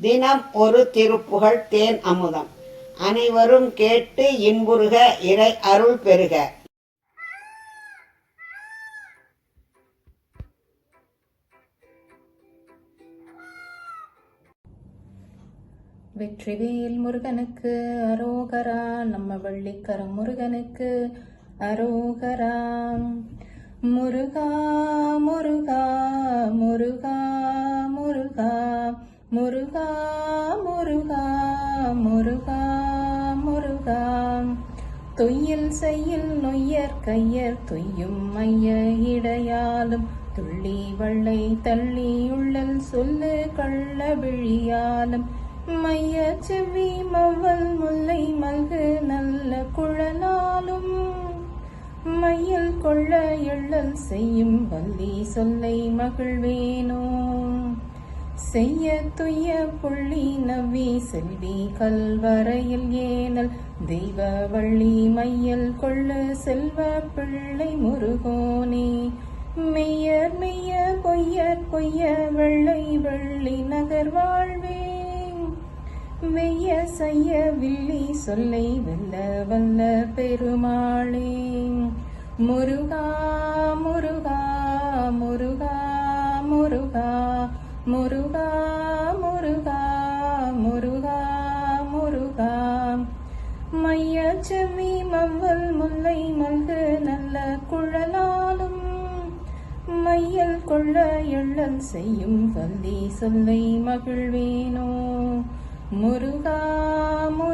தினம் ஒரு திருப்புகழ் தேன் அமுதம். அனைவரும் கேட்டு இன்புறுக இறை அருள் பெறுக. வெற்றிவேல் முருகனுக்கு அரோகரா நம்ம வள்ளிக்கரம் முருகனுக்கு அரோகரா. முருகா முருகா முருகா. முருகா முருகா முருகா முருகா. தொய்யில் செய்யில் நொய்யர் கையர் தொய்யும் மைய இடையாலும் துள்ளி வள்ளை தள்ளி உள்ளல் சொல்லு கள்ள விழியாலும். மைய செவ்வி மவ்வல் முல்லை மல்கு நல்ல குழலாலும். மையல் கொள்ள எள்ளல் செய்யும் வள்ளி சொல்லை மகிழ்வேனோ. செய்ய துய்ய புள்ளி நவ்வி செல்வி கல்வரையில் ஏனல். தெய்வ வள்ளி மையல் கொள்ளு செல்வ பிள்ளை முருகோனே. மெய்யர் மெய்ய பொய்யர் பொய்ய வெள்ளை வெள்ளி நகர் வாழ்வே. வெய்ய செய்ய வில்லி சொல்லை வெல்ல வல்ல பெருமாளே. முருகா முருகா முருகா முருகா முருகா முருகா முருகா முருகா. மைய செம்மி மவ்வல் முல்லை மல்கு நல்ல குழலாலும் மையல் கொள்ள எள்ளல் செய்யும் வல்லி சொல்லை மகிழ்வேனோ. முருகா முருகா.